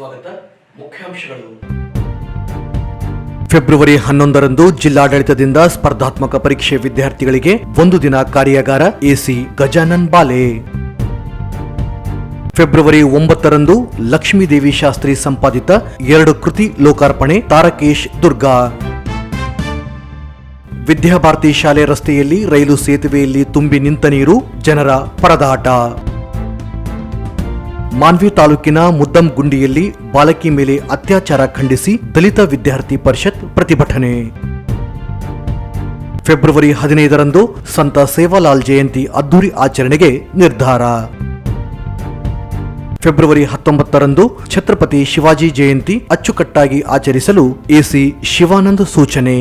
ಸ್ವಾಗತ. ಮುಖ್ಯಾಂಶಗಳು ಫೆಬ್ರವರಿ ಹನ್ನೊಂದರಂದು ಜಿಲ್ಲಾಡಳಿತದಿಂದ ಸ್ಪರ್ಧಾತ್ಮಕ ಪರೀಕ್ಷೆ ವಿದ್ಯಾರ್ಥಿಗಳಿಗೆ ಒಂದು ದಿನ ಕಾರ್ಯಾಗಾರ ಎಸಿ ಗಜಾನನ್ ಬಾಲೆ. ಫೆಬ್ರವರಿ ಒಂಬತ್ತರಂದು ಲಕ್ಷ್ಮೀದೇವಿ ಶಾಸ್ತ್ರಿ ಸಂಪಾದಿತ ಎರಡು ಕೃತಿ ಲೋಕಾರ್ಪಣೆ ತಾರಕೇಶ್ ದುರ್ಗಾ. ವಿದ್ಯಾಭಾರತಿ ಶಾಲೆ ರಸ್ತೆಯಲ್ಲಿ ರೈಲು ಸೇತುವೆಯಲ್ಲಿ ತುಂಬಿ ನಿಂತ ನೀರು ಜನರ ಪರದಾಟ. ಮಾನ್ವಿ ತಾಲೂಕಿನ ಮುದ್ದಂಗುಂಡಿಯಲ್ಲಿ ಬಾಲಕಿ ಮೇಲೆ ಅತ್ಯಾಚಾರ ಖಂಡಿಸಿ ದಲಿತ ವಿದ್ಯಾರ್ಥಿ ಪರಿಷತ್ ಪ್ರತಿಭಟನೆ. ಫೆಬ್ರವರಿ ಹದಿನೈದರಂದು ಸಂತ ಸೇವಾಲಾಲ್ ಜಯಂತಿ ಅದ್ದೂರಿ ಆಚರಣೆಗೆ ನಿರ್ಧಾರ. ಫೆಬ್ರವರಿ ಹತ್ತೊಂಬತ್ತರಂದು ಛತ್ರಪತಿ ಶಿವಾಜಿ ಜಯಂತಿ ಅಚ್ಚುಕಟ್ಟಾಗಿ ಆಚರಿಸಲು ಎಸಿ ಶಿವಾನಂದ್ ಸೂಚನೆ.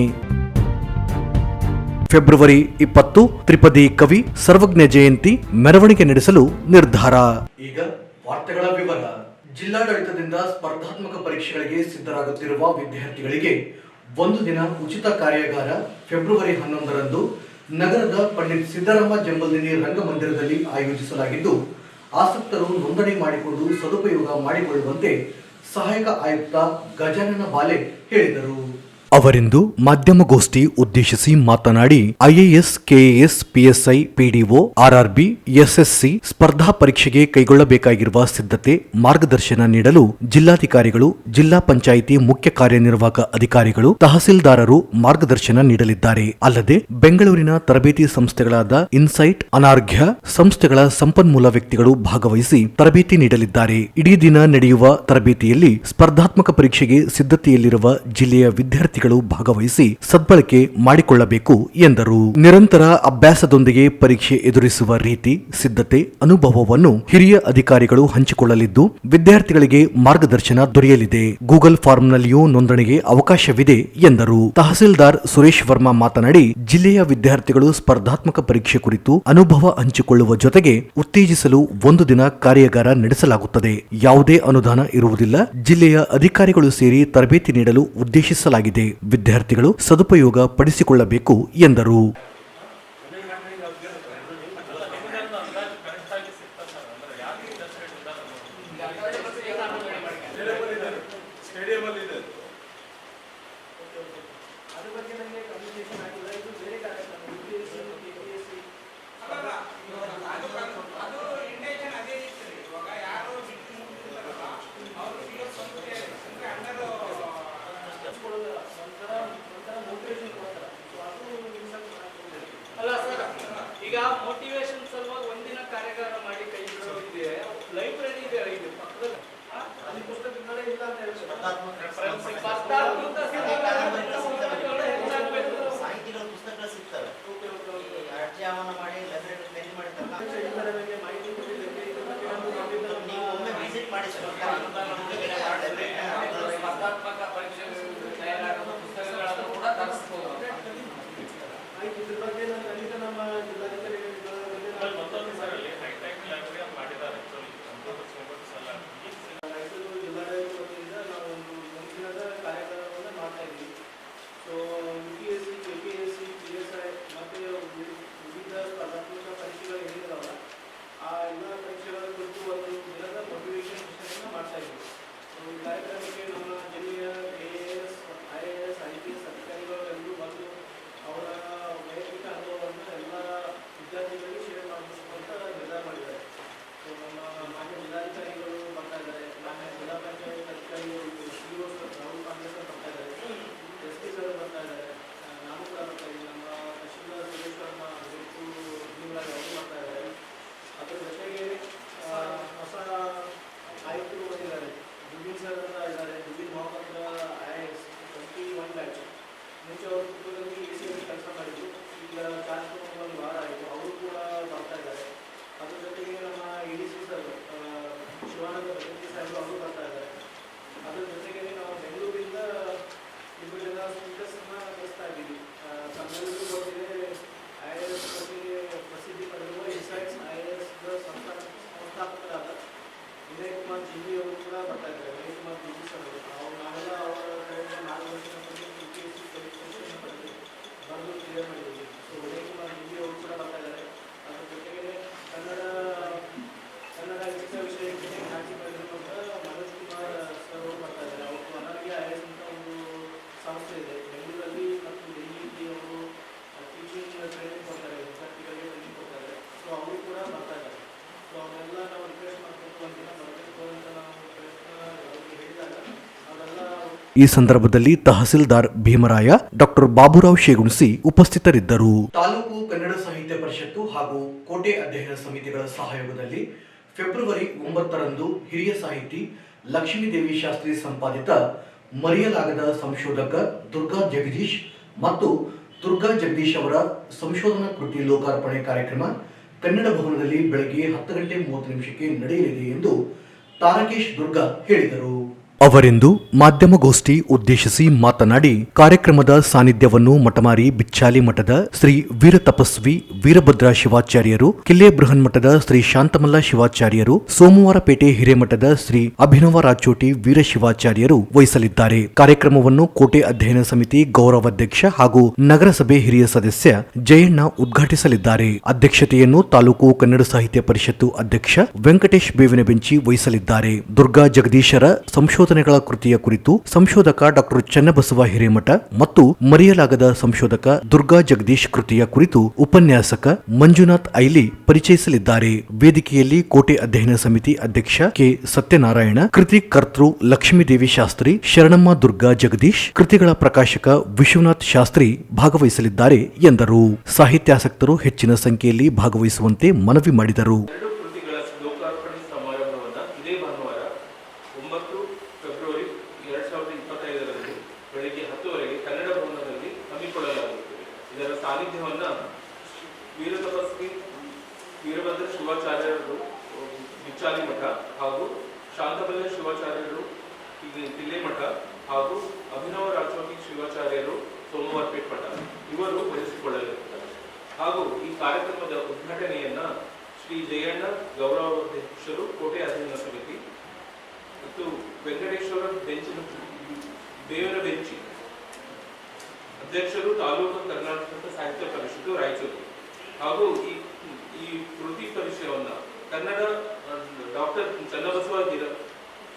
ಫೆಬ್ರವರಿ ಇಪ್ಪತ್ತು ತ್ರಿಪದಿ ಕವಿ ಸರ್ವಜ್ಞ ಜಯಂತಿ ಮೆರವಣಿಗೆ ನಡೆಸಲು ನಿರ್ಧಾರ. ವಾರ್ತೆಗಳ ವಿವರ. ಜಿಲ್ಲಾಡಳಿತದಿಂದ ಸ್ಪರ್ಧಾತ್ಮಕ ಪರೀಕ್ಷೆಗಳಿಗೆ ಸಿದ್ಧರಾಗುತ್ತಿರುವ ವಿದ್ಯಾರ್ಥಿಗಳಿಗೆ ಒಂದು ದಿನ ಉಚಿತ ಕಾರ್ಯಾಗಾರ ಫೆಬ್ರವರಿ ಹನ್ನೊಂದರಂದು ನಗರದ ಪಂಡಿತ್ ಸಿದ್ದರಾಮ ಜಂಬಲ್ದಿನಿ ರಂಗಮಂದಿರದಲ್ಲಿ ಆಯೋಜಿಸಲಾಗಿದ್ದು, ಆಸಕ್ತರು ನೋಂದಣಿ ಮಾಡಿಕೊಂಡು ಸದುಪಯೋಗ ಮಾಡಿಕೊಳ್ಳುವಂತೆ ಸಹಾಯಕ ಆಯುಕ್ತ ಗಜಾನನ ಬಾಲೆ ಹೇಳಿದರು. ಅವರಿಂದು ಮಾಧ್ಯಮಗೋಷ್ಠಿ ಉದ್ದೇಶಿಸಿ ಮಾತನಾಡಿ IAS, KAS, PSI, PDO, RRB, SSC ಸ್ಪರ್ಧಾ ಪರೀಕ್ಷೆಗೆ ಕೈಗೊಳ್ಳಬೇಕಾಗಿರುವ ಸಿದ್ಧತೆ, ಮಾರ್ಗದರ್ಶನ ನೀಡಲು ಜಿಲ್ಲಾಧಿಕಾರಿಗಳು, ಜಿಲ್ಲಾ ಪಂಚಾಯಿತಿ ಮುಖ್ಯ ಕಾರ್ಯನಿರ್ವಾಹಕ ಅಧಿಕಾರಿಗಳು, ತಹಸೀಲ್ದಾರರು ಮಾರ್ಗದರ್ಶನ ನೀಡಲಿದ್ದಾರೆ. ಅಲ್ಲದೆ ಬೆಂಗಳೂರಿನ ತರಬೇತಿ ಸಂಸ್ಥೆಗಳಾದ ಇನ್ಸೈಟ್, ಅನಾರ್ಘ್ಯ ಸಂಸ್ಥೆಗಳ ಸಂಪನ್ಮೂಲ ವ್ಯಕ್ತಿಗಳು ಭಾಗವಹಿಸಿ ತರಬೇತಿ ನೀಡಲಿದ್ದಾರೆ. ಇಡೀ ದಿನ ನಡೆಯುವ ತರಬೇತಿಯಲ್ಲಿ ಸ್ಪರ್ಧಾತ್ಮಕ ಪರೀಕ್ಷೆಗೆ ಸಿದ್ಧತೆಯಲ್ಲಿರುವ ಜಿಲ್ಲೆಯ ವಿದ್ಯಾರ್ಥಿಗಳು ಭಾಗವಹಿಸಿ ಸದ್ಬಳಕೆ ಮಾಡಿಕೊಳ್ಳಬೇಕು ಎಂದರು. ನಿರಂತರ ಅಭ್ಯಾಸದೊಂದಿಗೆ ಪರೀಕ್ಷೆ ಎದುರಿಸುವ ರೀತಿ, ಸಿದ್ಧತೆ, ಅನುಭವವನ್ನು ಹಿರಿಯ ಅಧಿಕಾರಿಗಳು ಹಂಚಿಕೊಳ್ಳಲಿದ್ದು, ವಿದ್ಯಾರ್ಥಿಗಳಿಗೆ ಮಾರ್ಗದರ್ಶನ ದೊರೆಯಲಿದೆ. ಗೂಗಲ್ ಫಾರ್ಮ್ನಲ್ಲಿಯೂ ನೋಂದಣಿಗೆ ಅವಕಾಶವಿದೆ ಎಂದರು. ತಹಸೀಲ್ದಾರ್ ಸುರೇಶ್ ವರ್ಮಾ ಮಾತನಾಡಿ, ಜಿಲ್ಲೆಯ ವಿದ್ಯಾರ್ಥಿಗಳು ಸ್ಪರ್ಧಾತ್ಮಕ ಪರೀಕ್ಷೆ ಕುರಿತು ಅನುಭವ ಹಂಚಿಕೊಳ್ಳುವ ಜೊತೆಗೆ ಉತ್ತೇಜಿಸಲು ಒಂದು ದಿನ ಕಾರ್ಯಾಗಾರ ನಡೆಸಲಾಗುತ್ತದೆ. ಯಾವುದೇ ಅನುದಾನ ಇರುವುದಿಲ್ಲ. ಜಿಲ್ಲೆಯ ಅಧಿಕಾರಿಗಳು ಸೇರಿ ತರಬೇತಿ ನೀಡಲು ಉದ್ದೇಶಿಸಲಾಗಿದೆ. ವಿದ್ಯಾರ್ಥಿಗಳು ಸದುಪಯೋಗ ಪಡಿಸಿಕೊಳ್ಳಬೇಕು ಎಂದರು. ಈ ಸಂದರ್ಭದಲ್ಲಿ ತಹಸೀಲ್ದಾರ್ ಭೀಮರಾಯ, ಡಾಕ್ಟರ್ ಬಾಬುರಾವ್ ಶೇಗುಣಸಿ ಉಪಸ್ಥಿತರಿದ್ದರು. ತಾಲೂಕು ಕನ್ನಡ ಸಾಹಿತ್ಯ ಪರಿಷತ್ತು ಹಾಗೂ ಕೋಟೆ ಅಧ್ಯಯನ ಸಮಿತಿಗಳ ಸಹಯೋಗದಲ್ಲಿ ಫೆಬ್ರವರಿ ಒಂಬತ್ತರಂದು ಹಿರಿಯ ಸಾಹಿತಿ ಲಕ್ಷ್ಮೀದೇವಿ ಶಾಸ್ತ್ರಿ ಸಂಪಾದಿತ ಮರೆಯಲಾಗದ ಸಂಶೋಧಕ ದುರ್ಗಾ ಜಗದೀಶ್ ಮತ್ತು ದುರ್ಗಾ ಜಗದೀಶ್ ಅವರ ಸಂಶೋಧನಾ ಕೃತಿ ಲೋಕಾರ್ಪಣೆ ಕಾರ್ಯಕ್ರಮ ಕನ್ನಡ ಭವನದಲ್ಲಿ ಬೆಳಗ್ಗೆ ಹತ್ತು ಗಂಟೆ ಮೂವತ್ತು ನಿಮಿಷಕ್ಕೆ ನಡೆಯಲಿದೆ ಎಂದು ತಾರಕೇಶ್ ದುರ್ಗಾ ಹೇಳಿದರು. ಅವರಿಂದು ಮಾಧ್ಯಮಗೋಷ್ಠಿ ಉದ್ದೇಶಿಸಿ ಮಾತನಾಡಿ ಕಾರ್ಯಕ್ರಮದ ಸಾನ್ನಿಧ್ಯವನ್ನು ಮಠಮಾರಿ ಬಿಚ್ಚಾಲಿ ಮಠದ ಶ್ರೀ ವೀರತಪಸ್ವಿ ವೀರಭದ್ರ ಶಿವಾಚಾರ್ಯರು, ಕಿಲ್ಲೆ ಬೃಹನ್ಮಠದ ಶ್ರೀ ಶಾಂತಮಲ್ಲ ಶಿವಾಚಾರ್ಯರು, ಸೋಮವಾರಪೇಟೆ ಹಿರೇಮಠದ ಶ್ರೀ ಅಭಿನವ ರಾಚೋಟಿ ವೀರಶಿವಾಚಾರ್ಯರು ವಹಿಸಲಿದ್ದಾರೆ. ಕಾರ್ಯಕ್ರಮವನ್ನು ಕೋಟೆ ಅಧ್ಯಯನ ಸಮಿತಿ ಗೌರವಾಧ್ಯಕ್ಷ ಹಾಗೂ ನಗರಸಭೆ ಹಿರಿಯ ಸದಸ್ಯ ಜಯಣ್ಣ ಉದ್ಘಾಟಿಸಲಿದ್ದಾರೆ. ಅಧ್ಯಕ್ಷತೆಯನ್ನು ತಾಲೂಕು ಕನ್ನಡ ಸಾಹಿತ್ಯ ಪರಿಷತ್ತು ಅಧ್ಯಕ್ಷ ವೆಂಕಟೇಶ್ ಬೇವಿನ ಬೆಂಚಿ ವಹಿಸಲಿದ್ದಾರೆ. ದುರ್ಗಾ ಜಗದೀಶರ ಸಂಶೋಧನೆಗಳ ಕೃತಿಯ ಕುರಿತು ಸಂಶೋಧಕ ಡಾಕ್ಟರ್ ಚನ್ನಬಸವ ಹಿರೇಮಠ ಮತ್ತು ಮರೆಯಲಾಗದ ಸಂಶೋಧಕ ದುರ್ಗಾ ಜಗದೀಶ್ ಕೃತಿಯ ಕುರಿತು ಉಪನ್ಯಾಸಕ ಮಂಜುನಾಥ್ ಐಲಿ ಪರಿಚಯಿಸಲಿದ್ದಾರೆ. ವೇದಿಕೆಯಲ್ಲಿ ಕೋಟೆ ಅಧ್ಯಯನ ಸಮಿತಿ ಅಧ್ಯಕ್ಷ ಕೆ. ಸತ್ಯನಾರಾಯಣ, ಕೃತಿ ಕರ್ತೃ ಲಕ್ಷ್ಮೀದೇವಿ ಶಾಸ್ತ್ರಿ, ಶರಣಮ್ಮ ದುರ್ಗಾ ಜಗದೀಶ್, ಕೃತಿಗಳ ಪ್ರಕಾಶಕ ವಿಶ್ವನಾಥ್ ಶಾಸ್ತ್ರಿ ಭಾಗವಹಿಸಲಿದ್ದಾರೆ ಎಂದರು. ಸಾಹಿತ್ಯಾಸಕ್ತರು ಹೆಚ್ಚಿನ ಸಂಖ್ಯೆಯಲ್ಲಿ ಭಾಗವಹಿಸುವಂತೆ ಮನವಿ ಮಾಡಿದರು ಎರಡು ಕೃತಿಗಳ ಲೋಕಾರ್ಪಣೆ ಸಮಾರಂಭವನ್ನು ಇದೇ ಭಾನುವಾರ ಒಂಬತ್ತು ಫೆಬ್ರವರಿ ಎರಡ್ ಸಾವಿರದ ಇಪ್ಪತ್ತೈದರಂದು ಬೆಳಗ್ಗೆ ಹತ್ತುವರೆಗೆ ಕನ್ನಡ ಭವನದಲ್ಲಿ ಹಮ್ಮಿಕೊಳ್ಳಲಾಗುತ್ತದೆ ಇದರ ಸಾನ್ನಿಧ್ಯವನ್ನ ವೀರ ತಪಸ್ವಿ ವೀರಭದ್ರ ಶಿವಾಚಾರ್ಯರು ಬಿಚ್ಚಾಲಿ ಮಠ ಹಾಗೂ ಶಾಂತಬಲ್ಲ ಶಿವಾಚಾರ್ಯರು ಇಲ್ಲಿ ತಿಲ್ಲೆ ಮಠ ಹಾಗೂ ಅಭಿನವ ರಾಜೋಗಿ ಶಿವಾಚಾರ್ಯರು ಸೋಮವಾರಪೇಟ್ ಮಠ ಇವರು ವಹಿಸಿಕೊಳ್ಳಲಿರುತ್ತಾರೆ ಹಾಗೂ ಈ ಕಾರ್ಯಕ್ರಮದ ಉದ್ಘಾಟನೆಯನ್ನ ಶ್ರೀ ಜಯಣ್ಣ ಗೌರವಾಧ್ಯಕ್ಷರು ಕೋಟೆ ಅಧ್ಯಯನ ಸಮಿತಿ ಮತ್ತು ವೆಂಕಟೇಶ್ವರ ಬೆಂಚಿನ ದೇವರ ಬೆಂಚಿ ಅಧ್ಯಕ್ಷರು ತಾಲೂಕು ಕರ್ನಾಟಕ ಸಾಹಿತ್ಯ ಪರಿಷತ್ತು ರಾಯಚೂರು ಹಾಗೂ ಈ ಈ ಕೃತಿ ಪರಿಚಯವನ್ನ ಕನ್ನಡ ಡಾಕ್ಟರ್ ಚನ್ನಬಸವ ಗಿರ,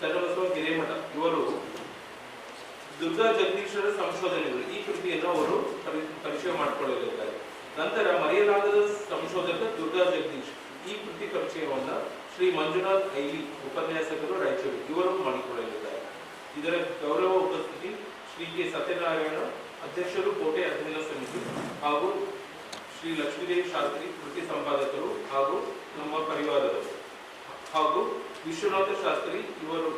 ಚನ್ನಬಸವ ಗಿರೇಮಠ ಇವರು ದುರ್ಗಾ ಜಗದೀಶ್ವರ ಸಂಶೋಧನೆಗಳು, ಈ ಕೃತಿಯನ್ನು ಅವರು ಪರಿ- ಪರಿಚಯ ಮಾಡಿಕೊಳ್ಳಲಿದ್ದಾರೆ ನಂತರ ಮರೆಯಲಾಗದ ಸಂಶೋಧಕ ದುರ್ಗಾ ಜಗದೀಶ್, ಈ ಕೃತಿ ಪರಿಚಯವನ್ನ ಶ್ರೀ ಮಂಜುನಾಥ್ ಐಲಿ ಉಪನ್ಯಾಸಕರು, ರಾಯಚೂರು ಇವರು ಮಾಡಿಕೊಳ್ಳಲಿದ್ದಾರೆ ಇದರ ಗೌರವ ಉಪಸ್ಥಿತಿ ಶ್ರೀ ಕೆ ಸತ್ಯನಾರಾಯಣ ಅಧ್ಯಕ್ಷರು ಕೋಟೆ ಅಧ್ಯಯನ ಸಮಿತಿ ಹಾಗೂ ಶ್ರೀ ಲಕ್ಷ್ಮೀದೇವಿ ಶಾಸ್ತ್ರಿ, ಕೃತಿ ಸಂಪಾದಕರು ಹಾಗೂ ನಮ್ಮ ಪರಿವಾರದವರು. ಹಾಗೂ ವಿಶ್ವನಾಥ ಶಾಸ್ತ್ರಿ, ಇವರು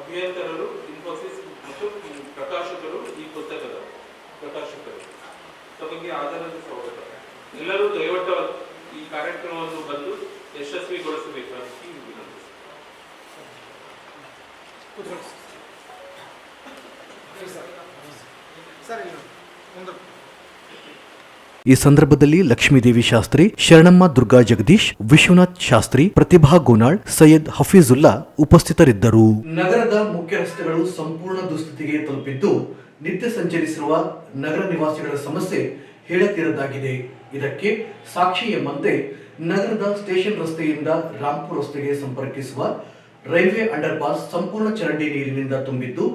ಅಭಿಯಂತರರು, ಇನ್ಫೋಸಿಸ್ ಮತ್ತು ಪ್ರಕಾಶಕರು, ಈ ಪುಸ್ತಕದ ಪ್ರಕಾಶಕರು. ತಮಗೆ ಆಧಾರದ ಸ್ವಾಗತ. ಎಲ್ಲರೂ ದಯವಿಟ್ಟು ಈ ಕಾರ್ಯಕ್ರಮವನ್ನು ಬಂದು ಯಶಸ್ವಿಗೊಳಿಸಬೇಕಾಗಿ ವಿನಂತಿಸುತ್ತೇನೆ ಈ ಸಂದರ್ಭದಲ್ಲಿ ಲಕ್ಷ್ಮೀದೇವಿ ಶಾಸ್ತ್ರಿ, ಶರಣಮ್ಮ ದುರ್ಗಾ ಜಗದೀಶ್, ವಿಶ್ವನಾಥ್ ಶಾಸ್ತ್ರಿ, ಪ್ರತಿಭಾ ಗೋನಾಳ್, ಸೈಯದ್ ಹಫೀಜುಲ್ಲಾ ಉಪಸ್ಥಿತರಿದ್ದರು. ನಗರದ ಮುಖ್ಯ ರಸ್ತೆಗಳು ಸಂಪೂರ್ಣ ದುಸ್ಥಿತಿಗೆ ತಲುಪಿದ್ದು ನಿತ್ಯ ಸಂಚರಿಸಿರುವ ನಗರ ನಿವಾಸಿಗಳ ಸಮಸ್ಯೆ ಹೇಳತೀರದಾಗಿದೆ ಇದಕ್ಕೆ ಸಾಕ್ಷಿ ಎಂಬಂತೆ ನಗರದ ಸ್ಟೇಷನ್ ರಸ್ತೆಯಿಂದ ರಾಂಪುರ್ ರಸ್ತೆಗೆ ಸಂಪರ್ಕಿಸುವ ರೈಲ್ವೆ ಅಂಡರ್ ಪಾಸ್ ಸಂಪೂರ್ಣ ಚರಂಡಿ ನೀರಿನಿಂದ ತುಂಬಿದ್ದು,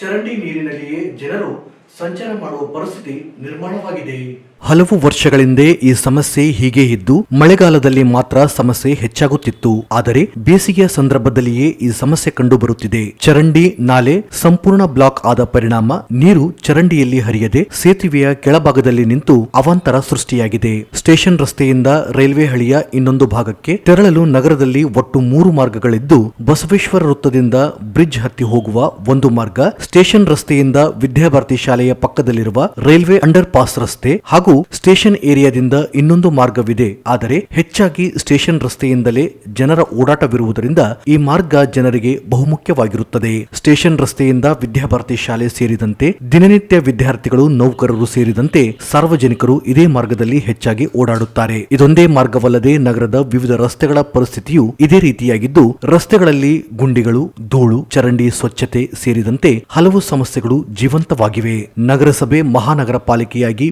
ಚರಂಡಿ ನೀರಿನಲ್ಲಿಯೇ ಜನರು ಸಂಚಾರ ಮಾಡುವ ಪರಿಸ್ಥಿತಿ ನಿರ್ಮಾಣವಾಗಿದೆ. ಹಲವು ವರ್ಷಗಳಿಂದೆ ಈ ಸಮಸ್ಯೆ ಹೀಗೆ ಇದ್ದು, ಮಳೆಗಾಲದಲ್ಲಿ ಮಾತ್ರ ಸಮಸ್ಯೆ ಹೆಚ್ಚಾಗುತ್ತಿತ್ತು. ಆದರೆ ಬೇಸಿಗೆಯ ಸಂದರ್ಭದಲ್ಲಿಯೇ ಈ ಸಮಸ್ಯೆ ಕಂಡುಬರುತ್ತಿದೆ. ಚರಂಡಿ ನಾಲೆ ಸಂಪೂರ್ಣ ಬ್ಲಾಕ್ ಆದ ಪರಿಣಾಮ ನೀರು ಚರಂಡಿಯಲ್ಲಿ ಹರಿಯದೆ ಸೇತುವೆಯ ಕೆಳಭಾಗದಲ್ಲಿ ನಿಂತು ಅವಾಂತರ ಸೃಷ್ಟಿಯಾಗಿದೆ. ಸ್ಟೇಷನ್ ರಸ್ತೆಯಿಂದ ರೈಲ್ವೆ ಹಳಿಯ ಇನ್ನೊಂದು ಭಾಗಕ್ಕೆ ತೆರಳಲು ನಗರದಲ್ಲಿ ಒಟ್ಟು ಮೂರು ಮಾರ್ಗಗಳಿದ್ದು, ಬಸವೇಶ್ವರ ವೃತ್ತದಿಂದ ಬ್ರಿಡ್ಜ್ ಹತ್ತಿ ಹೋಗುವ ಒಂದು ಮಾರ್ಗ, ಸ್ಟೇಷನ್ ರಸ್ತೆಯಿಂದ ವಿದ್ಯಾಭಾರತಿ ಶಾಲೆಯ ಪಕ್ಕದಲ್ಲಿರುವ ರೈಲ್ವೆ ಅಂಡರ್ ಪಾಸ್ ರಸ್ತೆ ಹಾಗೂ ಸ್ಟೇಷನ್ ಏರಿಯಾದಿಂದ ಇನ್ನೊಂದು ಮಾರ್ಗವಿದೆ. ಆದರೆ ಹೆಚ್ಚಾಗಿ ಸ್ಟೇಷನ್ ರಸ್ತೆಯಿಂದಲೇ ಜನರ ಓಡಾಟವಿರುವುದರಿಂದ ಈ ಮಾರ್ಗ ಜನರಿಗೆ ಬಹುಮುಖ್ಯವಾಗಿರುತ್ತದೆ. ಸ್ಟೇಷನ್ ರಸ್ತೆಯಿಂದ ವಿದ್ಯಾಭಾರತಿ ಶಾಲೆ ಸೇರಿದಂತೆ ದಿನನಿತ್ಯ ವಿದ್ಯಾರ್ಥಿಗಳು, ನೌಕರರು ಸೇರಿದಂತೆ ಸಾರ್ವಜನಿಕರು ಇದೇ ಮಾರ್ಗದಲ್ಲಿ ಹೆಚ್ಚಾಗಿ ಓಡಾಡುತ್ತಾರೆ. ಇದೊಂದೇ ಮಾರ್ಗವಲ್ಲದೆ ನಗರದ ವಿವಿಧ ರಸ್ತೆಗಳ ಪರಿಸ್ಥಿತಿಯು ಇದೇ ರೀತಿಯಾಗಿದ್ದು, ರಸ್ತೆಗಳಲ್ಲಿ ಗುಂಡಿಗಳು, ಧೂಳು, ಚರಂಡಿ ಸ್ವಚ್ಛತೆ ಸೇರಿದಂತೆ ಹಲವು ಸಮಸ್ಯೆಗಳು ಜೀವಂತವಾಗಿವೆ. ನಗರಸಭೆ ಮಹಾನಗರ ಪಾಲಿಕೆಯಾಗಿ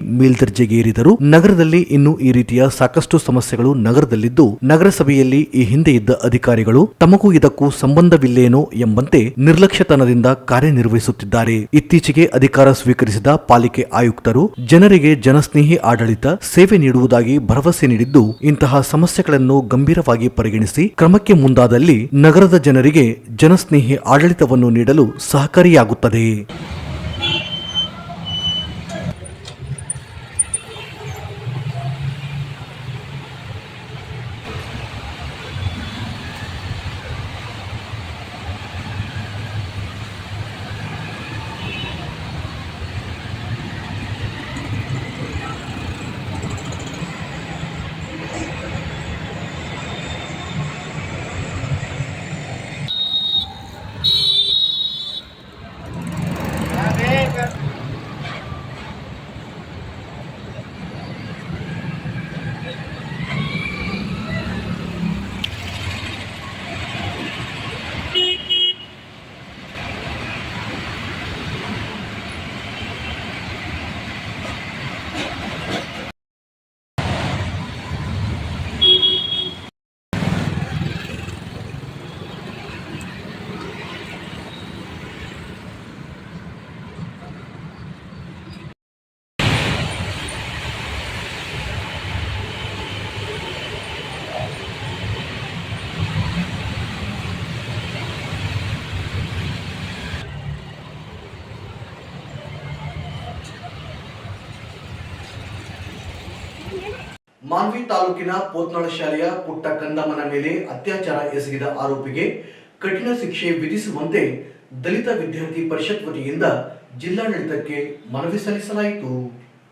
ಗಲ್ಲಿಗೇರಿದರು ನಗರದಲ್ಲಿ ಇನ್ನು ಈ ರೀತಿಯ ಸಾಕಷ್ಟು ಸಮಸ್ಯೆಗಳು ನಗರದಲ್ಲಿದ್ದು, ನಗರಸಭೆಯಲ್ಲಿ ಈ ಹಿಂದೆ ಇದ್ದ ಅಧಿಕಾರಿಗಳು ತಮಗೂ ಇದಕ್ಕೂ ಸಂಬಂಧವಿಲ್ಲೇನೋ ಎಂಬಂತೆ ನಿರ್ಲಕ್ಷ್ಯತನದಿಂದ ಕಾರ್ಯನಿರ್ವಹಿಸುತ್ತಿದ್ದಾರೆ. ಇತ್ತೀಚೆಗೆ ಅಧಿಕಾರ ಸ್ವೀಕರಿಸಿದ ಪಾಲಿಕೆ ಆಯುಕ್ತರು ಜನರಿಗೆ ಜನಸ್ನೇಹಿ ಆಡಳಿತ, ಸೇವೆ ನೀಡುವುದಾಗಿ ಭರವಸೆ ನೀಡಿದ್ದು, ಇಂತಹ ಸಮಸ್ಯೆಗಳನ್ನು ಗಂಭೀರವಾಗಿ ಪರಿಗಣಿಸಿ ಕ್ರಮಕ್ಕೆ ಮುಂದಾದಲ್ಲಿ ನಗರದ ಜನರಿಗೆ ಜನಸ್ನೇಹಿ ಆಡಳಿತವನ್ನು ನೀಡಲು ಸಹಕಾರಿಯಾಗುತ್ತದೆ. ಮಾನ್ವಿ ತಾಲೂಕಿನ ಪೋತ್ನಾಳ ಶಾಲೆಯ ಪುಟ್ಟ ಕಂದಮ್ಮನ ಮೇಲೆ ಅತ್ಯಾಚಾರ ಎಸಗಿದ ಆರೋಪಿಗೆ ಕಠಿಣ ಶಿಕ್ಷೆ ವಿಧಿಸುವಂತೆ ದಲಿತ ವಿದ್ಯಾರ್ಥಿ ಪರಿಷತ್ ವತಿಯಿಂದ ಜಿಲ್ಲಾಡಳಿತಕ್ಕೆ ಮನವಿ ಸಲ್ಲಿಸಲಾಯಿತು.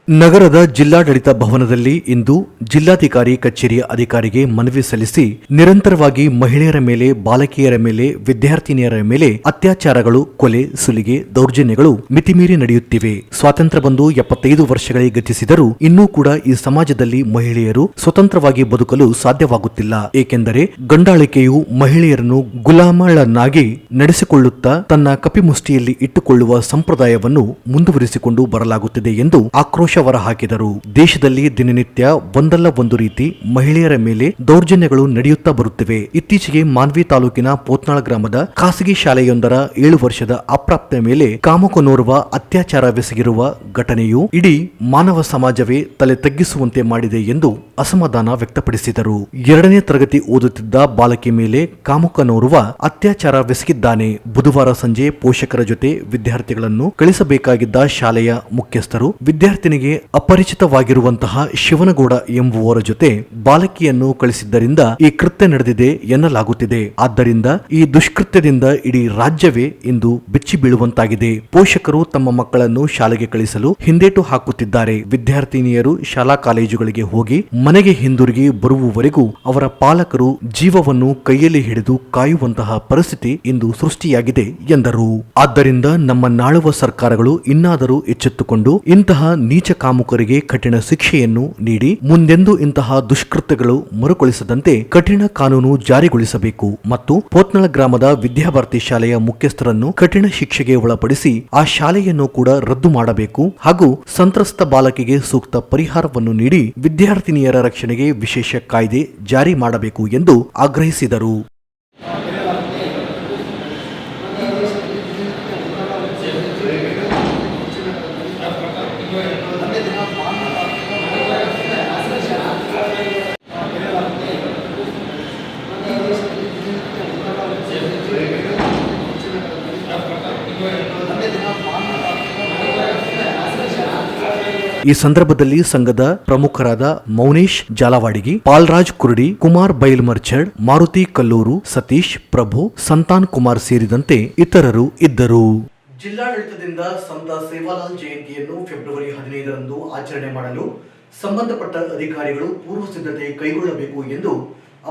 ನಗರದ ಜಿಲ್ಲಾಡಳಿತ ಭವನದಲ್ಲಿ ಇಂದು ಜಿಲ್ಲಾಧಿಕಾರಿ ಕಚೇರಿಯ ಅಧಿಕಾರಿಗೆ ಮನವಿ ಸಲ್ಲಿಸಿ ನಿರಂತರವಾಗಿ ಮಹಿಳೆಯರ ಮೇಲೆ, ಬಾಲಕಿಯರ ಮೇಲೆ, ವಿದ್ಯಾರ್ಥಿನಿಯರ ಮೇಲೆ ಅತ್ಯಾಚಾರಗಳು, ಕೊಲೆ, ಸುಲಿಗೆ, ದೌರ್ಜನ್ಯಗಳು ಮಿತಿಮೀರಿ ನಡೆಯುತ್ತಿವೆ. ಸ್ವಾತಂತ್ರ್ಯ ಬಂದು ಎಪ್ಪತ್ತೈದು ವರ್ಷಗಳೇ ಗತಿಸಿದರೂ ಇನ್ನೂ ಕೂಡ ಈ ಸಮಾಜದಲ್ಲಿ ಮಹಿಳೆಯರು ಸ್ವತಂತ್ರವಾಗಿ ಬದುಕಲು ಸಾಧ್ಯವಾಗುತ್ತಿಲ್ಲ. ಏಕೆಂದರೆ ಗಂಡಾಳಿಕೆಯು ಮಹಿಳೆಯರನ್ನು ಗುಲಾಮಳನ್ನಾಗಿ ನಡೆಸಿಕೊಳ್ಳುತ್ತಾ ತನ್ನ ಕಪಿಮುಷ್ಟಿಯಲ್ಲಿ ಇಟ್ಟುಕೊಳ್ಳುವ ಸಂಪ್ರದಾಯವನ್ನು ಮುಂದುವರಿಸಿಕೊಂಡು ಬರಲಾಗುತ್ತಿದೆ ಎಂದು ಆಕ್ರೋಶ ಹೊರಹಾಕಿದರು ದೇಶದಲ್ಲಿ ದಿನನಿತ್ಯ ಒಂದಲ್ಲ ಒಂದು ರೀತಿ ಮಹಿಳೆಯರ ಮೇಲೆ ದೌರ್ಜನ್ಯಗಳು ನಡೆಯುತ್ತಾ ಬರುತ್ತಿವೆ. ಇತ್ತೀಚೆಗೆ ಮಾನ್ವಿ ತಾಲೂಕಿನ ಪೋತ್ನಾಳ ಗ್ರಾಮದ ಖಾಸಗಿ ಶಾಲೆಯೊಂದರ ಏಳು ವರ್ಷದ ಅಪ್ರಾಪ್ತ ಮೇಲೆ ಕಾಮಕನೋರ್ವ ಅತ್ಯಾಚಾರವೆಸಗಿರುವ ಘಟನೆಯು ಇಡೀ ಮಾನವ ಸಮಾಜವೇ ತಲೆ ತಗ್ಗಿಸುವಂತೆ ಮಾಡಿದೆ ಎಂದು ಅಸಮಾಧಾನ ವ್ಯಕ್ತಪಡಿಸಿದರು. ಎರಡನೇ ತರಗತಿ ಓದುತ್ತಿದ್ದ ಬಾಲಕಿ ಮೇಲೆ ಕಾಮುಕನೋರ್ವ ಅತ್ಯಾಚಾರವೆಸಗಿದ್ದಾನೆ ಬುಧವಾರ ಸಂಜೆ ಪೋಷಕರ ಜೊತೆ ವಿದ್ಯಾರ್ಥಿಗಳನ್ನು ಕಳಿಸಬೇಕಾಗಿದ್ದ ಶಾಲೆಯ ಮುಖ್ಯಸ್ಥರು ವಿದ್ಯಾರ್ಥಿನಿಗೆ ಅಪರಿಚಿತವಾಗಿರುವಂತಹ ಶಿವನಗೌಡ ಎಂಬುವರ ಜೊತೆ ಬಾಲಕಿಯನ್ನು ಕಳಿಸಿದ್ದರಿಂದ ಈ ಕೃತ್ಯ ನಡೆದಿದೆ ಎನ್ನಲಾಗುತ್ತಿದೆ. ಆದ್ದರಿಂದ ಈ ದುಷ್ಕೃತ್ಯದಿಂದ ಇಡೀ ರಾಜ್ಯವೇ ಇಂದು ಬೆಚ್ಚಿ ಬೀಳುವಂತಾಗಿದೆ. ಪೋಷಕರು ತಮ್ಮ ಮಕ್ಕಳನ್ನು ಶಾಲೆಗೆ ಕಳಿಸಲು ಹಿಂದೇಟು ಹಾಕುತ್ತಿದ್ದಾರೆ. ವಿದ್ಯಾರ್ಥಿನಿಯರು ಶಾಲಾ ಕಾಲೇಜುಗಳಿಗೆ ಹೋಗಿ ಮನೆಗೆ ಹಿಂದಿರುಗಿ ಬರುವವರೆಗೂ ಅವರ ಪಾಲಕರು ಜೀವವನ್ನು ಕೈಯಲ್ಲಿ ಹಿಡಿದು ಕಾಯುವಂತಹ ಪರಿಸ್ಥಿತಿ ಇಂದು ಸೃಷ್ಟಿಯಾಗಿದೆ ಎಂದರು. ಆದ್ದರಿಂದ ನಮ್ಮ ನಾಳುವ ಸರ್ಕಾರಗಳು ಇನ್ನಾದರೂ ಎಚ್ಚೆತ್ತುಕೊಂಡು ಇಂತಹ ನೀಚ ಕಾಮುಕರಿಗೆ ಕಠಿಣ ಶಿಕ್ಷೆಯನ್ನು ನೀಡಿ ಮುಂದೆಂದೂ ಇಂತಹ ದುಷ್ಕೃತ್ಯಗಳು ಮರುಕಳಿಸದಂತೆ ಕಠಿಣ ಕಾನೂನು ಜಾರಿಗೊಳಿಸಬೇಕು ಮತ್ತು ಪೋತ್ನಳ ಗ್ರಾಮದ ವಿದ್ಯಾಭಾರತಿ ಶಾಲೆಯ ಮುಖ್ಯಸ್ಥರನ್ನು ಕಠಿಣ ಶಿಕ್ಷೆಗೆ ಒಳಪಡಿಸಿ ಆ ಶಾಲೆಯನ್ನು ಕೂಡ ರದ್ದು ಮಾಡಬೇಕು ಹಾಗೂ ಸಂತ್ರಸ್ತ ಬಾಲಕಿಗೆ ಸೂಕ್ತ ಪರಿಹಾರವನ್ನು ನೀಡಿ ವಿದ್ಯಾರ್ಥಿನಿಯರ ರಕ್ಷಣೆಗೆ ವಿಶೇಷ ಕಾಯ್ದೆ ಜಾರಿ ಮಾಡಬೇಕು ಎಂದು ಆಗ್ರಹಿಸಿದರು. ಈ ಸಂದರ್ಭದಲ್ಲಿ ಸಂಘದ ಪ್ರಮುಖರಾದ ಮೌನೇಶ್ ಜಾಲವಾಡಿಗಿ, ಪಾಲ್ರಾಜ್ ಕುರುಡಿ, ಕುಮಾರ್ ಬೈಲ್ಮರ್ಚಡ್ ಮಾರುತಿ ಕಲ್ಲೂರು, ಸತೀಶ್ ಪ್ರಭು, ಸಂತಾನ್ ಕುಮಾರ್ ಸೇರಿದಂತೆ ಇತರರು ಇದ್ದರು. ಜಿಲ್ಲಾಡಳಿತದಿಂದ ಸಂತ ಸೇವಾಲಾಲ್ ಜಯಂತಿಯನ್ನು ಫೆಬ್ರವರಿ ಹದಿನೈದರಂದು ಆಚರಣೆ ಮಾಡಲು ಸಂಬಂಧಪಟ್ಟ ಅಧಿಕಾರಿಗಳು ಪೂರ್ವ ಸಿದ್ಧತೆ ಕೈಗೊಳ್ಳಬೇಕು ಎಂದು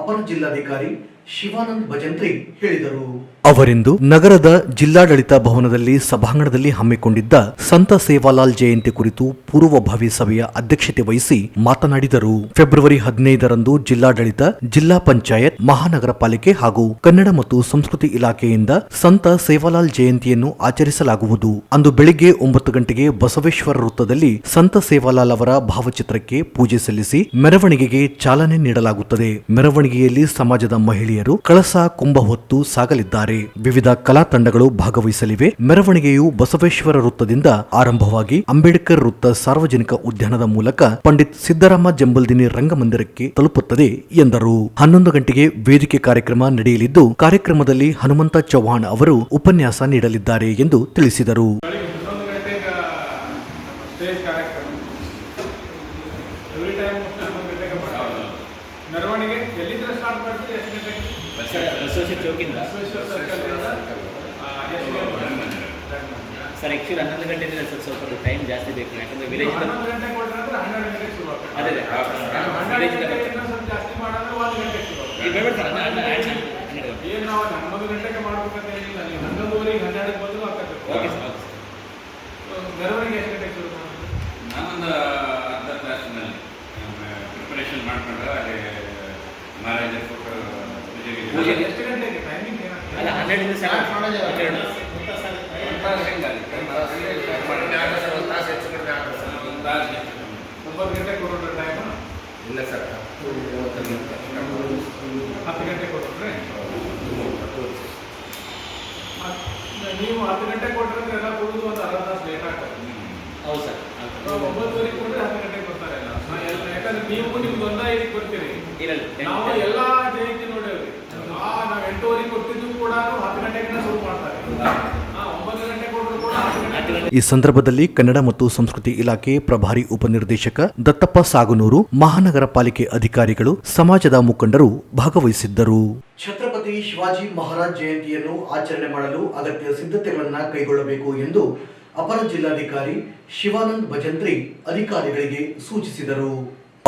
ಅಪರ ಜಿಲ್ಲಾಧಿಕಾರಿ ಶಿವಾನಂದ್ ಭಜಂತ್ರಿ ಹೇಳಿದರು. ಅವರಿಂದು ನಗರದ ಜಿಲ್ಲಾಡಳಿತ ಭವನದಲ್ಲಿ ಸಭಾಂಗಣದಲ್ಲಿ ಹಮ್ಮಿಕೊಂಡಿದ್ದ ಸಂತ ಸೇವಾಲಾಲ್ ಜಯಂತಿ ಕುರಿತು ಪೂರ್ವಭಾವಿ ಸಭೆಯ ಅಧ್ಯಕ್ಷತೆ ವಹಿಸಿ ಮಾತನಾಡಿದರು. ಫೆಬ್ರವರಿ ಹದಿನೈದರಂದು ಜಿಲ್ಲಾಡಳಿತ, ಜಿಲ್ಲಾ ಪಂಚಾಯತ್, ಮಹಾನಗರ ಪಾಲಿಕೆ ಹಾಗೂ ಕನ್ನಡ ಮತ್ತು ಸಂಸ್ಕೃತಿ ಇಲಾಖೆಯಿಂದ ಸಂತ ಸೇವಾಲಾಲ್ ಜಯಂತಿಯನ್ನು ಆಚರಿಸಲಾಗುವುದು. ಅಂದು ಬೆಳಿಗ್ಗೆ ಒಂಬತ್ತು ಗಂಟೆಗೆ ಬಸವೇಶ್ವರ ವೃತ್ತದಲ್ಲಿ ಸಂತ ಸೇವಾಲಾಲ್ ಅವರ ಭಾವಚಿತ್ರಕ್ಕೆ ಪೂಜೆ ಸಲ್ಲಿಸಿ ಮೆರವಣಿಗೆಗೆ ಚಾಲನೆ ನೀಡಲಾಗುತ್ತದೆ. ಮೆರವಣಿಗೆಯಲ್ಲಿ ಸಮಾಜದ ಮಹಿಳೆಯರು ಕಳಸ ಕುಂಭ ಹೊತ್ತು ಸಾಗಲಿದ್ದಾರೆ. ವಿವಿಧ ಕಲಾ ತಂಡಗಳು ಭಾಗವಹಿಸಲಿವೆ. ಮೆರವಣಿಗೆಯು ಬಸವೇಶ್ವರ ವೃತ್ತದಿಂದ ಆರಂಭವಾಗಿ ಅಂಬೇಡ್ಕರ್ ವೃತ್ತ ಸಾರ್ವಜನಿಕ ಉದ್ಯಾನದ ಮೂಲಕ ಪಂಡಿತ್ ಸಿದ್ದರಾಮ ಜಂಬಲ್ದಿನಿ ರಂಗಮಂದಿರಕ್ಕೆ ತಲುಪುತ್ತದೆ ಎಂದರು. ಹನ್ನೊಂದು ಗಂಟೆಗೆ ವೇದಿಕೆ ಕಾರ್ಯಕ್ರಮ ನಡೆಯಲಿದ್ದು, ಕಾರ್ಯಕ್ರಮದಲ್ಲಿ ಹನುಮಂತ ಚೌಹಾಣ್ ಅವರು ಉಪನ್ಯಾಸ ನೀಡಲಿದ್ದಾರೆ ಎಂದು ತಿಳಿಸಿದರು ಹನ್ನೊಂದು ಗಂಟೆಗೆ ಸ್ಟೇಜ್ ಕಾರ್ಯಕ್ರಮ ಎವ್ರಿ ಟೈಮ್ ಹನ್ನೊಂದು ಗಂಟೆಗೆ ಮಾಡೋದು ಮೆರವಣಿಗೆ ಎಲ್ಲಿಂದ ಸ್ಟಾರ್ಟ್ ಮಾಡ್ತೀವಿ ಎಷ್ಟು ಗಂಟೆಗೆ ಬಸವೇಶ್ವರ ಚೌಕಿಂದ ಬಸವೇಶ್ವರ ಸರ್ಕಲ್ನಿಂದ, ಆ, ಎಷ್ಟು ಗಂಟೆಗೆ? ಸರ್ ಆ್ಯಕ್ಚುಲಿ ಹನ್ನೊಂದು ಗಂಟೆಯಿಂದ ಸ್ವಲ್ಪ ಸ್ವಲ್ಪ ಟೈಮ್ ಜಾಸ್ತಿ ಬೇಕು ಯಾಕಂದ್ರೆ ವಿಲೇಜ್ ಹನ್ನೊಂದು ಗಂಟೆಗೆ ಕೊಟ್ರೆ ಅಂದ್ರೆ ಹನ್ನೆರಡು ಗಂಟೆಗೆ ಶುರು ಆಗ್ತದೆ. ಅದೇ ಅದೇ ಹನ್ನೆರಡು ವಿಲೇಜ್ ಗಂಟೆಗೆ ಇನ್ನೂ ಸ್ವಲ್ಪ ಜಾಸ್ತಿ ಮಾಡಿದ್ರೆ ಒಂದು ಗಂಟೆಗೆ ಶುರು ಆಗ್ತದೆ. ಈಗ ಬೇಡ ಸರ್ ಹನ್ನೆರಡು ಹನ್ನೆರಡು ಗಂಟೆ ಏನು ನಾವು ಹನ್ನೊಂದು ಗಂಟೆಗೆ ಮಾಡ್ಬೇಕಂತ ಏನಿಲ್ಲ ನೀವು ಹನ್ನೊಂದುವರೆಗೆ ಹನ್ನೆರಡಕ್ಕೆ ಬಂದರೂ ಆಗ್ತದೆ ಓಕೆ ಸರ್ ಓಕೆ ಮೆರವಣಿಗೆ ಎಷ್ಟು ಗಂಟೆಗೆ ಶುರು ಮಾಡ್ತೀವಿ ನಾನೊಂದು ಅರ್ಧ ತಾಸಿನಲ್ಲಿ ಪ್ರಿಪರೇಷನ್ ಮಾಡ್ಕೊಂಡು ಅಲ್ಲಿ ಮಹಾರಾಜ ಕೊಟ್ಟು ಪೂಜೆಗೆ ಪೂಜೆ ಎಷ್ಟು ಗಂಟೆಗೆ? ಟೈಮಿಂಗ್ ಅಲ್ಲ ಹನ್ನೆರಡರಿಂದ ಸರ್. ಹನ್ನೆರಡು. ಒಂಬತ್ತು ಗಂಟೆಗೆ ಕೊಡೋಣ ಟೈಮ್ ಇಲ್ಲ ಸರ್. ಹತ್ತು ಗಂಟೆಗೆ ಕೊಟ್ಟರೆ ನೀವು ಹತ್ತು ಗಂಟೆಗೆ ಕೊಟ್ಟರೆ ಎಲ್ಲ ಕೊಡೋದು ಒಂದು ಅರ್ಧ ತಾಸು ಲೇಟ್ ಆಗ್ತದೆ. ಹೌದು ಸರ್. ಒಂಬತ್ತುವರೆಗೆ ಕೊಟ್ಟರೆ ಹತ್ತು ಗಂಟೆಗೆ ಕೊಡ್ತಾರೆ ಎಲ್ಲ ನಾ ಎಲ್ಲ- ಯಾಕಂದ್ರೆ ನೀವು ನಿಮ್ಗೆ ಒಂದ ಐದಕ್ಕೆ ಕೊಡ್ತೀರಿ ನಾವು ಎಲ್ಲ ಜಯಂತಿ ನೋಡೇವ್ರಿ ಆ ನಾವು ಎಂಟೂವರೆಗೆ ಕೊಟ್ಟಿದ್ದು ಕೂಡ ಹತ್ತು ಗಂಟೆಗೆ ಶುರು ಮಾಡ್ತಾರೆ. ಒಂಬತ್ತು ಗಂಟೆ ಕೊಟ್ಟರು ಕೂಡ ಈ ಸಂದರ್ಭದಲ್ಲಿ ಕನ್ನಡ ಮತ್ತು ಸಂಸ್ಕೃತಿ ಇಲಾಖೆ ಪ್ರಭಾರಿ ಉಪನಿರ್ದೇಶಕ ದತ್ತಪ್ಪ ಸಾಗನೂರು ಮಹಾನಗರ ಪಾಲಿಕೆ ಅಧಿಕಾರಿಗಳು ಸಮಾಜದ ಮುಖಂಡರು ಭಾಗವಹಿಸಿದ್ದರು. ಛತ್ರಪತಿ ಶಿವಾಜಿ ಮಹಾರಾಜ್ ಜಯಂತಿಯನ್ನು ಆಚರಣೆ ಮಾಡಲು ಅಗತ್ಯ ಸಿದ್ಧತೆಗಳನ್ನು ಕೈಗೊಳ್ಳಬೇಕು ಎಂದು ಅಪರ ಜಿಲ್ಲಾಧಿಕಾರಿ ಶಿವಾನಂದ್ ಭಜಂತ್ರಿ ಅಧಿಕಾರಿಗಳಿಗೆ ಸೂಚಿಸಿದರು.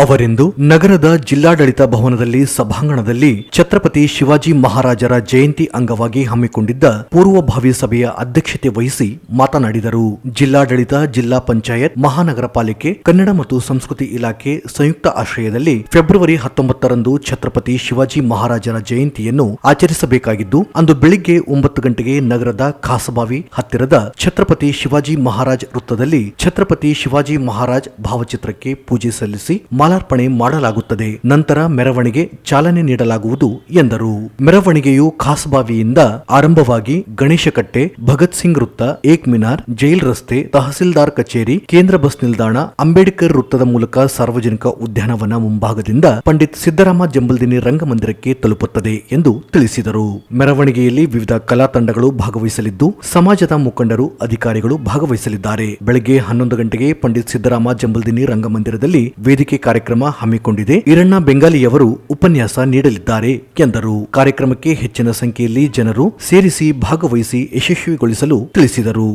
ಅವರಿಂದು ನಗರದ ಜಿಲ್ಲಾಡಳಿತ ಭವನದಲ್ಲಿ ಸಭಾಂಗಣದಲ್ಲಿ ಛತ್ರಪತಿ ಶಿವಾಜಿ ಮಹಾರಾಜರ ಜಯಂತಿ ಅಂಗವಾಗಿ ಹಮ್ಮಿಕೊಂಡಿದ್ದ ಪೂರ್ವಭಾವಿ ಸಭೆಯ ಅಧ್ಯಕ್ಷತೆ ವಹಿಸಿ ಮಾತನಾಡಿದರು. ಜಿಲ್ಲಾಡಳಿತ, ಜಿಲ್ಲಾ ಪಂಚಾಯತ್, ಮಹಾನಗರ ಪಾಲಿಕೆ, ಕನ್ನಡ ಮತ್ತು ಸಂಸ್ಕೃತಿ ಇಲಾಖೆ ಸಂಯುಕ್ತ ಆಶ್ರಯದಲ್ಲಿ ಫೆಬ್ರವರಿ ಹತ್ತೊಂಬತ್ತರಂದು ಛತ್ರಪತಿ ಶಿವಾಜಿ ಮಹಾರಾಜರ ಜಯಂತಿಯನ್ನು ಆಚರಿಸಬೇಕಾಗಿದ್ದು, ಅಂದು ಬೆಳಿಗ್ಗೆ ಒಂಬತ್ತು ಗಂಟೆಗೆ ನಗರದ ಖಾಸಬಾವಿ ಹತ್ತಿರದ ಛತ್ರಪತಿ ಶಿವಾಜಿ ಮಹಾರಾಜ್ ವೃತ್ತದಲ್ಲಿ ಛತ್ರಪತಿ ಶಿವಾಜಿ ಮಹಾರಾಜ್ ಭಾವಚಿತ್ರಕ್ಕೆ ಪೂಜೆ ಸಲ್ಲಿಸಿ ಮಾಲಾರ್ಪಣೆ ಮಾಡಲಾಗುತ್ತದೆ. ನಂತರ ಮೆರವಣಿಗೆ ಚಾಲನೆ ನೀಡಲಾಗುವುದು ಎಂದರು. ಮೆರವಣಿಗೆಯು ಖಾಸಬಾವಿಯಿಂದ ಆರಂಭವಾಗಿ ಗಣೇಶಕಟ್ಟೆ, ಭಗತ್ ಸಿಂಗ್ ವೃತ್ತ ಏಕ್ ಮಿನಾರ್ ಜೈಲ್ ರಸ್ತೆ, ತಹಸೀಲ್ದಾರ್ ಕಚೇರಿ, ಕೇಂದ್ರ ಬಸ್ ನಿಲ್ದಾಣ, ಅಂಬೇಡ್ಕರ್ ವೃತ್ತದ ಮೂಲಕ ಸಾರ್ವಜನಿಕ ಉದ್ಯಾನವನ ಮುಂಭಾಗದಿಂದ ಪಂಡಿತ್ ಸಿದ್ದರಾಮ ಜಂಬಲ್ದಿನಿ ರಂಗಮಂದಿರಕ್ಕೆ ತಲುಪುತ್ತದೆ ಎಂದು ತಿಳಿಸಿದರು. ಮೆರವಣಿಗೆಯಲ್ಲಿ ವಿವಿಧ ಕಲಾ ತಂಡಗಳು ಭಾಗವಹಿಸಲಿದ್ದು, ಸಮಾಜದ ಮುಖಂಡರು, ಅಧಿಕಾರಿಗಳು ಭಾಗವಹಿಸಲಿದ್ದಾರೆ. ಬೆಳಗ್ಗೆ ಹನ್ನೊಂದು ಗಂಟೆಗೆ ಪಂಡಿತ್ ಸಿದ್ದರಾಮ ಜಂಬಲ್ದಿನಿ ರಂಗಮಂದಿರದಲ್ಲಿ ವೇದಿಕೆ ಕಾರ್ಯಕ್ರಮ ಹಮ್ಮಿಕೊಂಡಿದೆ. ಈರಣ್ಣ ಬೆಂಗಾಲಿಯವರು ಉಪನ್ಯಾಸ ನೀಡಲಿದ್ದಾರೆ ಎಂದರು. ಕಾರ್ಯಕ್ರಮಕ್ಕೆ ಹೆಚ್ಚಿನ ಸಂಖ್ಯೆಯಲ್ಲಿ ಜನರು ಸೇರಿಸಿ ಭಾಗವಹಿಸಿ ಯಶಸ್ವಿಗೊಳಿಸಲು ತಿಳಿಸಿದರು.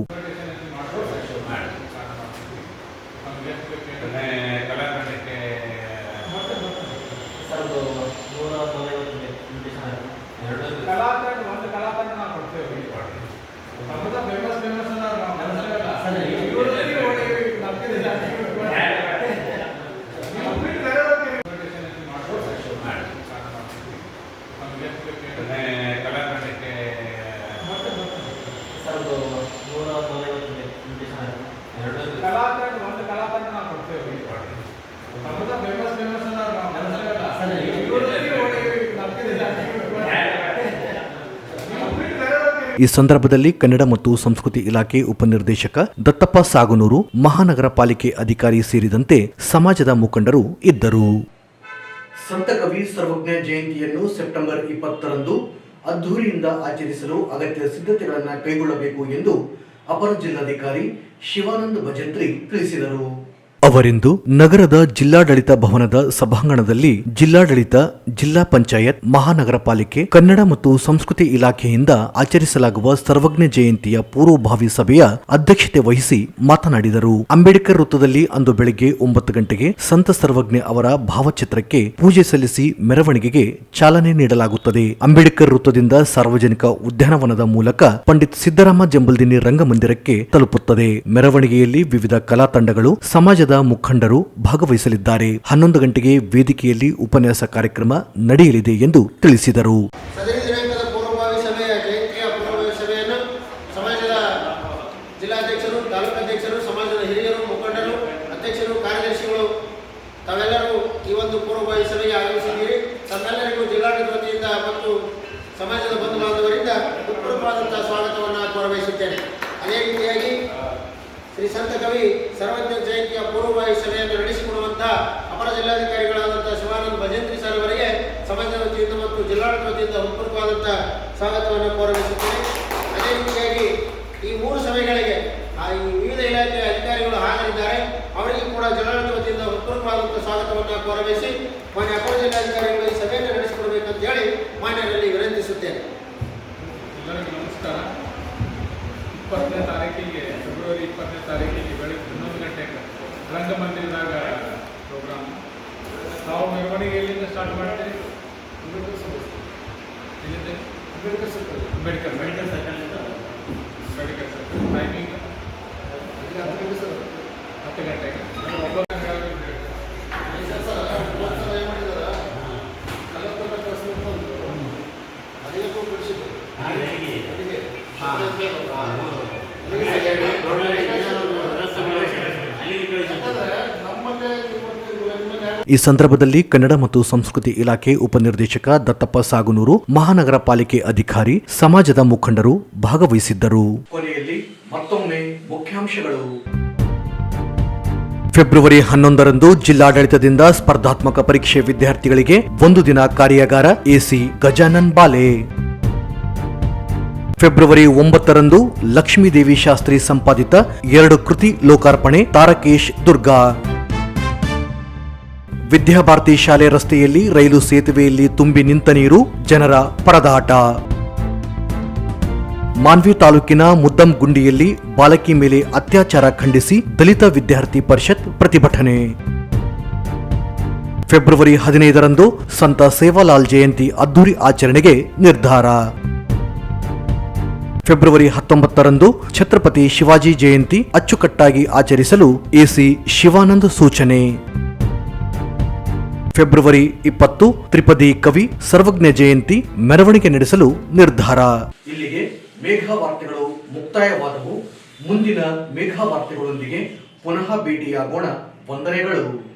ಈ ಸಂದರ್ಭದಲ್ಲಿ ಕನ್ನಡ ಮತ್ತು ಸಂಸ್ಕೃತಿ ಇಲಾಖೆ ಉಪನಿರ್ದೇಶಕ ದತ್ತಪ್ಪ ಸಾಗನೂರು ಮಹಾನಗರ ಪಾಲಿಕೆ ಅಧಿಕಾರಿ ಸೇರಿದಂತೆ ಸಮಾಜದ ಮುಖಂಡರು ಇದ್ದರು. ಸಂತ ಕವಿ ಸರ್ವಜ್ಞ ಜಯಂತಿಯನ್ನು ಸೆಪ್ಟೆಂಬರ್ ಇಪ್ಪತ್ತರಂದು ಅದ್ದೂರಿಯಿಂದ ಆಚರಿಸಲು ಅಗತ್ಯ ಸಿದ್ಧತೆಗಳನ್ನು ಕೈಗೊಳ್ಳಬೇಕು ಎಂದು ಅಪರ ಜಿಲ್ಲಾಧಿಕಾರಿ ಶಿವಾನಂದ ಭಜಂತ್ರಿ ತಿಳಿಸಿದರು. ಅವರಿಂದು ನಗರದ ಜಿಲ್ಲಾಡಳಿತ ಭವನದ ಸಭಾಂಗಣದಲ್ಲಿ ಜಿಲ್ಲಾಡಳಿತ, ಜಿಲ್ಲಾ ಪಂಚಾಯತ್ ಮಹಾನಗರ ಪಾಲಿಕೆ ಕನ್ನಡ ಮತ್ತು ಸಂಸ್ಕೃತಿ ಇಲಾಖೆಯಿಂದ ಆಚರಿಸಲಾಗುವ ಸರ್ವಜ್ಞ ಜಯಂತಿಯ ಪೂರ್ವಭಾವಿ ಸಭೆಯ ಅಧ್ಯಕ್ಷತೆ ವಹಿಸಿ ಮಾತನಾಡಿದರು. ಅಂಬೇಡ್ಕರ್ ವೃತ್ತದಲ್ಲಿ ಅಂದು ಬೆಳಗ್ಗೆ ಒಂಬತ್ತು ಗಂಟೆಗೆ ಸಂತ ಸರ್ವಜ್ಞ ಅವರ ಭಾವಚಿತ್ರಕ್ಕೆ ಪೂಜೆ ಸಲ್ಲಿಸಿ ಮೆರವಣಿಗೆಗೆ ಚಾಲನೆ ನೀಡಲಾಗುತ್ತದೆ. ಅಂಬೇಡ್ಕರ್ ವೃತ್ತದಿಂದ ಸಾರ್ವಜನಿಕ ಉದ್ಯಾನವನದ ಮೂಲಕ ಪಂಡಿತ್ ಸಿದ್ದರಾಮ ಜಂಬಲ್ದಿನಿ ರಂಗಮಂದಿರಕ್ಕೆ ತಲುಪುತ್ತದೆ. ಮೆರವಣಿಗೆಯಲ್ಲಿ ವಿವಿಧ ಕಲಾ ತಂಡಗಳು ಸಮಾಜದ ಮುಖಂಡರು ಭಾಗವಹಿಸಲಿದ್ದಾರೆ. ಹನ್ನೊಂದು ಗಂಟೆಗೆ ವೇದಿಕೆಯಲ್ಲಿ ಉಪನ್ಯಾಸ ಕಾರ್ಯಕ್ರಮ ನಡೆಯಲಿದೆ ಎಂದು ತಿಳಿಸಿದರು ಸದರಿ ದಿನಾಂಕದ ಪೂರ್ವಭಾವಿ ಸಭೆಯ ಜಯಂತಿಯ ಪೂರ್ವಭಾವಿ ಸಭೆಯನ್ನು ಸಮಾಜದ ಜಿಲ್ಲಾಧ್ಯಕ್ಷರು ತಾಲೂಕು ಅಧ್ಯಕ್ಷರು ಸಮಾಜದ ಹಿರಿಯರು ಮುಖಂಡರು ಅಧ್ಯಕ್ಷರು ಕಾರ್ಯದರ್ಶಿಗಳು ತಾವೆಲ್ಲರೂ ಈ ಒಂದು ಪೂರ್ವಭಾವಿ ಸಭೆಗೆ ಆಗಮಿಸಿದ್ದೀರಿ ತಮ್ಮೆಲ್ಲರಿಗೂ ಜಿಲ್ಲಾಡಳಿತ ವತಿಯಿಂದ ಮತ್ತು ಸಮಾಜದ ಬಂಧು ಬಾಂಧವರಿಂದ ಉತ್ಪೂರ್ವವಾದಂತಹ ಸ್ವಾಗತವನ್ನು ಕೋರಬಯಸುತ್ತೇನೆ ಅದೇ ರೀತಿಯಾಗಿ ಶ್ರೀ ಸಂತ ಕವಿ ಸರ್ವಜ್ಞ ಜಯಂತಿಯ ಪೂರ್ವಭಾವಿ ಸಭೆಯನ್ನು ನಡೆಸಿಕೊಡುವಂತಹ ಅಪರ ಜಿಲ್ಲಾಧಿಕಾರಿಗಳಾದಂತಹ ಶಿವಾನಂದ ಭಜಂತ್ರಿ ಸರ್ ಅವರಿಗೆ ಸಮಾಜದ ವತಿಯಿಂದ ಮತ್ತು ಜಿಲ್ಲಾಡಳಿತ ವತಿಯಿಂದ ಹೃತ್ಪೂರ್ವಕವಾದಂತಹ ಸ್ವಾಗತವನ್ನು ಕೋರಬಯಸುತ್ತೇನೆ ಅದೇ ರೀತಿಯಾಗಿ ಈ ಮೂರು ಸಭೆಗಳಿಗೆ ವಿವಿಧ ಇಲಾಖೆಯ ಅಧಿಕಾರಿಗಳು ಹಾಜರಿದ್ದಾರೆ. ಅವರಿಗೆ ಕೂಡ ಜನರ ವತಿಯಿಂದ ಹೃತ್ಪೂರ್ವಕವಾದಂತಹ ಸ್ವಾಗತವನ್ನು ಕೋರಬೇಸಿ ಮಾನ್ಯ ಅಪರ ಜಿಲ್ಲಾಧಿಕಾರಿಗಳು ಈ ಸಭೆಯನ್ನು ನಡೆಸಿಕೊಡಬೇಕಂತ ಹೇಳಿ ಮಾನ್ಯರಲ್ಲಿ ವಿನಂತಿಸುತ್ತೇನೆ. ಎಲ್ಲರಿಗೂ ನಮಸ್ಕಾರ. ಇಪ್ಪತ್ತನೇ ತಾರೀಕಿಗೆ ಫೆಬ್ರವರಿ ಇಪ್ಪತ್ತನೇ ತಾರೀಕಿಗೆ ಬೆಳಗ್ಗೆ ಹನ್ನೊಂದು ಗಂಟೆಗೆ ರಂಗಮಂದಿರದಾಗ ಪ್ರೋಗ್ರಾಮ್ ನಾವು ಮೆರವಣಿಗೆ ಎಲ್ಲಿಂದ ಸ್ಟಾರ್ಟ್ ಮಾಡ್ತೀವಿ ಎಲ್ಲಿಂದ Ambedkar circle Ambedkar medical circle medical circle timing ಹತ್ತು ಗಂಟೆ ಸರ್ ಹತ್ತು ಗಂಟೆಗೆ ಒಂಬತ್ತು ಗಂಟೆಗೆ ಈ ಸಂದರ್ಭದಲ್ಲಿ ಕನ್ನಡ ಮತ್ತು ಸಂಸ್ಕೃತಿ ಇಲಾಖೆ ಉಪನಿರ್ದೇಶಕ ದತ್ತಪ್ಪ ಸಾಗುನೂರು ಮಹಾನಗರ ಪಾಲಿಕೆ ಅಧಿಕಾರಿ ಸಮಾಜದ ಮುಖಂಡರು ಭಾಗವಹಿಸಿದ್ದರು. ಕೊನೆಯಲ್ಲಿ ಮತ್ತೊಮ್ಮೆ ಮುಖ್ಯಾಂಶಗಳು. ಫೆಬ್ರವರಿ ಹನ್ನೊಂದರಂದು ಜಿಲ್ಲಾಡಳಿತದಿಂದ ಸ್ಪರ್ಧಾತ್ಮಕ ಪರೀಕ್ಷೆ ವಿದ್ಯಾರ್ಥಿಗಳಿಗೆ ಒಂದು ದಿನ ಕಾರ್ಯಾಗಾರ ಎಸಿ ಗಜಾನನ್ ಬಾಲೆ. ಫೆಬ್ರವರಿ ಒಂಬತ್ತರಂದು ಲಕ್ಷ್ಮೀದೇವಿ ಶಾಸ್ತ್ರಿ ಸಂಪಾದಿತ ಎರಡು ಕೃತಿ ಲೋಕಾರ್ಪಣೆ ತಾರಕೇಶ್ ದುರ್ಗಾ. ವಿದ್ಯಾಭಾರತಿ ಶಾಲೆ ರಸ್ತೆಯಲ್ಲಿ ರೈಲು ಸೇತುವೆಯಲ್ಲಿ ತುಂಬಿ ನಿಂತ ನೀರು, ಜನರ ಪರದಾಟ. ಮಾನ್ವಿ ತಾಲೂಕಿನ ಮುದ್ದಂಗುಂಡಿಯಲ್ಲಿ ಬಾಲಕಿ ಮೇಲೆ ಅತ್ಯಾಚಾರ ಖಂಡಿಸಿ ದಲಿತ ವಿದ್ಯಾರ್ಥಿ ಪರಿಷತ್ ಪ್ರತಿಭಟನೆ. ಫೆಬ್ರವರಿ ಹದಿನೈದರಂದು ಸಂತ ಸೇವಾಲಾಲ್ ಜಯಂತಿ ಅದ್ದೂರಿ ಆಚರಣೆಗೆ ನಿರ್ಧಾರ. ಫೆಬ್ರವರಿ ಹತ್ತೊಂಬತ್ತರಂದು ಛತ್ರಪತಿ ಶಿವಾಜಿ ಜಯಂತಿ ಅಚ್ಚುಕಟ್ಟಾಗಿ ಆಚರಿಸಲು ಎಸಿ ಶಿವಾನಂದ್ ಸೂಚನೆ. ಫೆಬ್ರವರಿ ಇಪ್ಪತ್ತು, ತ್ರಿಪದಿ ಕವಿ ಸರ್ವಜ್ಞ ಜಯಂತಿ ಮೆರವಣಿಗೆ ನಡೆಸಲು ನಿರ್ಧಾರ. ಇಲ್ಲಿಗೆ ವಾರ್ತೆಗಳು ಮುಕ್ತಾಯವಾದವು. ಮುಂದಿನ ಮೇಘ ವಾರ್ತೆಗಳೊಂದಿಗೆ ಪುನಃ ಭೇಟಿಯಾಗೋಣ. ವಂದನೆಗಳು.